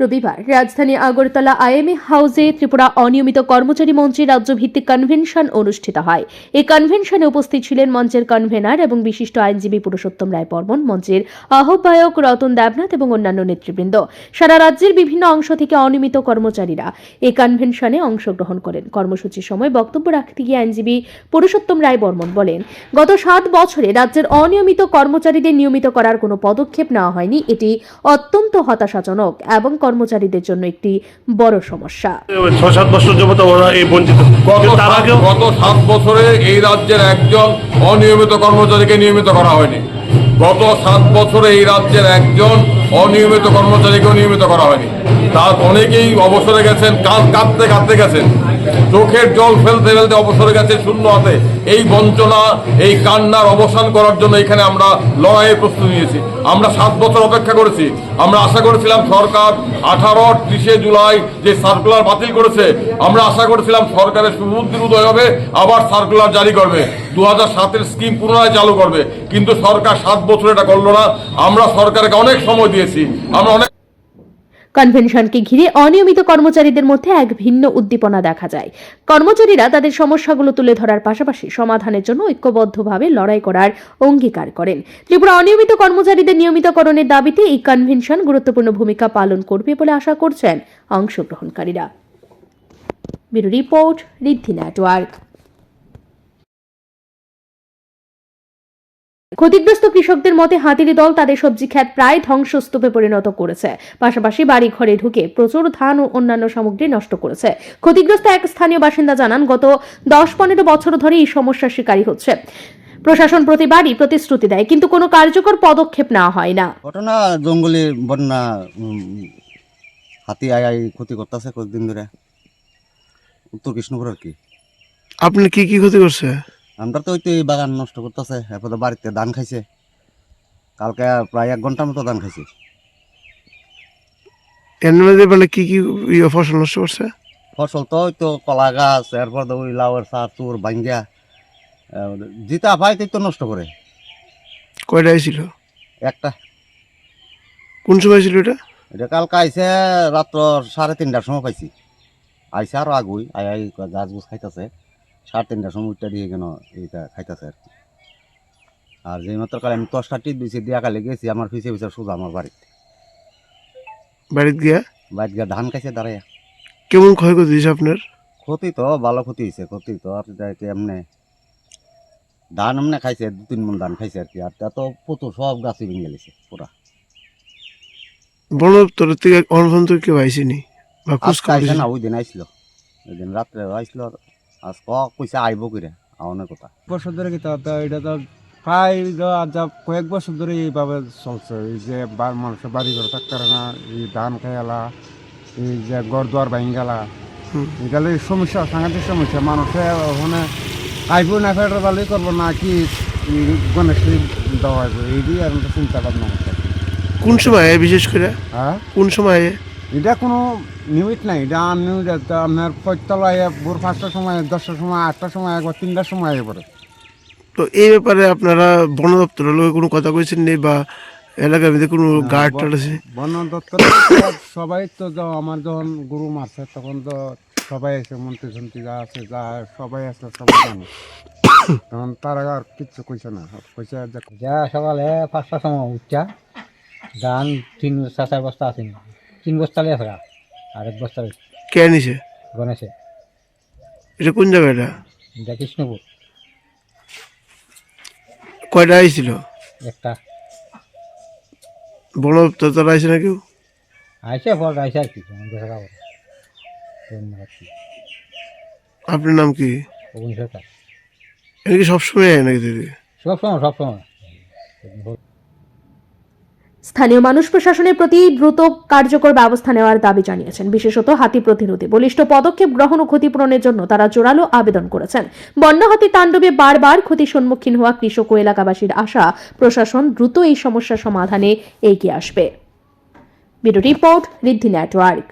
রবিবার রাজধানী আগরতলা আইএমএ হাউসে ত্রিপুরা অনিয়মিত কর্মচারী মঞ্চের রাজ্যভিত্তিক কনভেনশন অনুষ্ঠিত হয়। এই কনভেনশনে উপস্থিত ছিলেন মঞ্চের কনভেনার এবং বিশিষ্ট আইনজীবী পুরুষোত্তম রায় বর্মন, মঞ্চের আহ্বায়ক রতন দেবনাথ এবং অন্যান্য নেতৃবৃন্দ। সারা রাজ্যের বিভিন্ন অংশ থেকে অনিয়মিত কর্মচারীরা এই কনভেনশনে অংশগ্রহণ করেন। কর্মসূচির সময় বক্তব্য রাখতে গিয়ে আইনজীবী পুরুষোত্তম রায় বর্মন বলেন, গত সাত বছরে রাজ্যের অনিয়মিত কর্মচারীদের নিয়মিত করার কোনো পদক্ষেপ নেওয়া হয়নি। এটি অত্যন্ত হতাশাজনক এবং কর্মচারীদের জন্য একটি বড় সমস্যা। ছয় সাত বছর যাবত ওরা এই বঞ্চিত। গত তার সাত- গত সাত বছরে এই রাজ্যের একজন অনিয়মিত কর্মচারীকে নিয়মিত করা হয়নি। গত সাত বছরে এই রাজ্যের একজন অনিয়মিত কর্মচারীকেও নিয়মিত করা হয়নি। তার অনেকেই অবসরে গেছেন কাজ কাঁদতে কাঁদতে গেছেন। চোখের জল ফেলতে ফেলতে অবসরে গেছে শূন্য হাতে। এই বঞ্চনা, এই কান্নার অবসান করার জন্য এখানে আমরা লড়াইয়ের প্রস্তুতি নিয়েছি। আমরা সাত বছর অপেক্ষা করেছি। আমরা আশা করেছিলাম সরকার আঠারো, ত্রিশে জুলাই যে সার্কুলার বাতিল করেছে, আমরা আশা করেছিলাম সরকারের সুবুদ্ধির উদয় হবে, আবার সার্কুলার জারি করবে। দু হাজার সাতের স্কিম পুনরায় চালু করবে। কিন্তু সরকার সাত বছর এটা করল না। আমরা সরকারকে অনেক সময় দিয়েছি। আমরা অনেক কনভেনশনকে ঘিরে অনিয়মিত কর্মচারীদের মধ্যে এক ভিন্ন উদ্দীপনা দেখা যায়। কর্মচারীরা তাদের সমস্যাগুলো তুলে ধরার পাশাপাশি সমাধানের জন্য ঐক্যবদ্ধভাবে লড়াই করার অঙ্গীকার করেন। ত্রিপুরা অনিয়মিত কর্মচারীদের নিয়মিতকরণের দাবিতে এই কনভেনশন গুরুত্বপূর্ণ ভূমিকা পালন করবে বলে আশা করছেন অংশগ্রহণকারীরা। Report, Riddhi network. ক্ষতিগ্রস্ত কৃষকদের মতে হাতির দল তাদের সবজি ক্ষেত প্রায় ধ্বংসস্তূপে পরিণত করেছে। পাশাপাশি বাড়ি ঘরে ঢুকে প্রচুর ধান ও অন্যান্য সামগ্রী নষ্ট করেছে। ক্ষতিগ্রস্ত এক স্থানীয় বাসিন্দা জানান গত দশ পনেরো বছর ধরে এই সমস্যার শিকারী হচ্ছে। প্রশাসন প্রতিবারই প্রতিশ্রুতি দেয় কিন্তু কোনো কার্যকর পদক্ষেপ নেওয়া হয় না। ঘটনা জঙ্গলি বন্যা হাতি আয় আয় ক্ষতি করতেছে কয়েকদিন ধরে? উত্তর কৃষ্ণপুর আর কি? আপনার কি কি ক্ষতি করছে? আমরা তো ওই তো এই বাগান নষ্ট করতেছে এরপরে বাড়িতে ধান খাইছে। কালকে প্রায় এক ঘণ্টার মতো ধান খাইছে। এর মধ্যে মানে কি কি ইয়ে ফসল নষ্ট করছে? ফসল তো ওই তো কলা গাছ এরপর তো ওই লাউয়ের সার চুর বাঙ্গিয়া জিতা পাই তো নষ্ট করে। কয়টা ছিল একটা। কোন সময় ছিল এটা? এটা কালকে আইসে রাত্র সাড়ে তিনটার সময় পাইছি। আইসে আরও আগুই আই আই গাছ গুছ খাইতেছে। সাড়ে তিনটার সময় উঠটা দিয়ে কেন এইটা খাইতেছে আর কি। আর যেই মাত্র কালে আমি দশটা টিপ দিয়েছি দিয়া কালে গেছি আমার পিছিয়ে পিছিয়ে সোজা আমার বাড়িতে। বাড়িতে গিয়া? বাড়িতে গিয়ে ধান খাইছে দাঁড়াইয়া। কেমন ক্ষয়ক্ষতি হয়েছে আপনার? ক্ষতি তো ভালো ক্ষতি হয়েছে ক্ষতি তো। আর এটা এটা এমনি ধান এমনি খাইছে দু তিন মন ধান খাইছে আর কি। আর তা তো প্রচুর সব গাছই ভেঙে গেছে পুরা। বন দপ্তরের থেকে অনুবন্ধ কেউ আইসেনি? বা না ওই দিন আইসলো। ওই দিন রাত্রে আইসলো আজ ক কইছে আইব করে আওনের কথা। বছর ধরে কি তা এটা তো প্রায় কয়েক বছর ধরে এইভাবে চলছে। এই যে মানুষের বাড়ি ঘর থাকতে না এই ধান খাইয়ালা এই যে গড় দুয়ার ভাঙ গেলা হুম। এগুলো সমস্যা সাংঘাতিক সমস্যা। মানুষে ওখানে আইব না ফেরার ভালোই করব না কি গণেশ দেওয়া হইব? এই দিয়ে আর চিন্তা ভাবনা করতে কোন সময় বিশেষ করে? হ্যাঁ? কোন সময়? এটা কোনো নিমিট নাই। এটা আনলিমিটেড আপনার পঁয়তলায় ভোর পাঁচটার সময় দশটার সময় আটটার সময় একবার তিনটার সময় আগে পড়ে। তো এই ব্যাপারে আপনারা বন দপ্তরের লোক কোনো কথা কইছেন নেই বা এলাকার মধ্যে কোনো গার্ড টার্ড আছে? বন দপ্তর সবাই তো যাও আমার যখন গরু মারছে তখন তো সবাই এসে মন্ত্রী সন্ত্রী যা আছে যা সবাই আছে সবাই জানে। তখন তারা আর কিচ্ছু কইছে না। কইছে যে যা সকালে পাঁচটার সময় উঠছা ধান তিন বস্তা চার বস্তা আছে। তিন বস্তা লিয়ে আর এক বস্তা কে নিছে গণেশে। এটা কোন জায়গাটা এটা? কৃষ্ণপুর। কয়টা আইছিল? একটা। দপ্তর তারা আইসে না কেউ? আইসে ফল আইসে আর কি দেখা আপনার নাম কি? সরকার এটা কি সবসময় আয় নাকি দিদি? সব সময় সব সময় স্থানীয় মানুষ প্রশাসনের প্রতি দ্রুত কার্যকর ব্যবস্থা নেওয়ার দাবি জানিয়েছেন। বিশেষত হাতি প্রতিরোধে বলিষ্ঠ পদক্ষেপ গ্রহণ ও ক্ষতিপূরণের জন্য তারা জোরালো আবেদন করেছেন। বন্যা হাতি তাণ্ডবে বারবার ক্ষতির সম্মুখীন হওয়া কৃষক ও এলাকাবাসীর আশা, প্রশাসন দ্রুত এই সমস্যা সমাধানে এগিয়ে আসবে। Bureau report Riddhi network.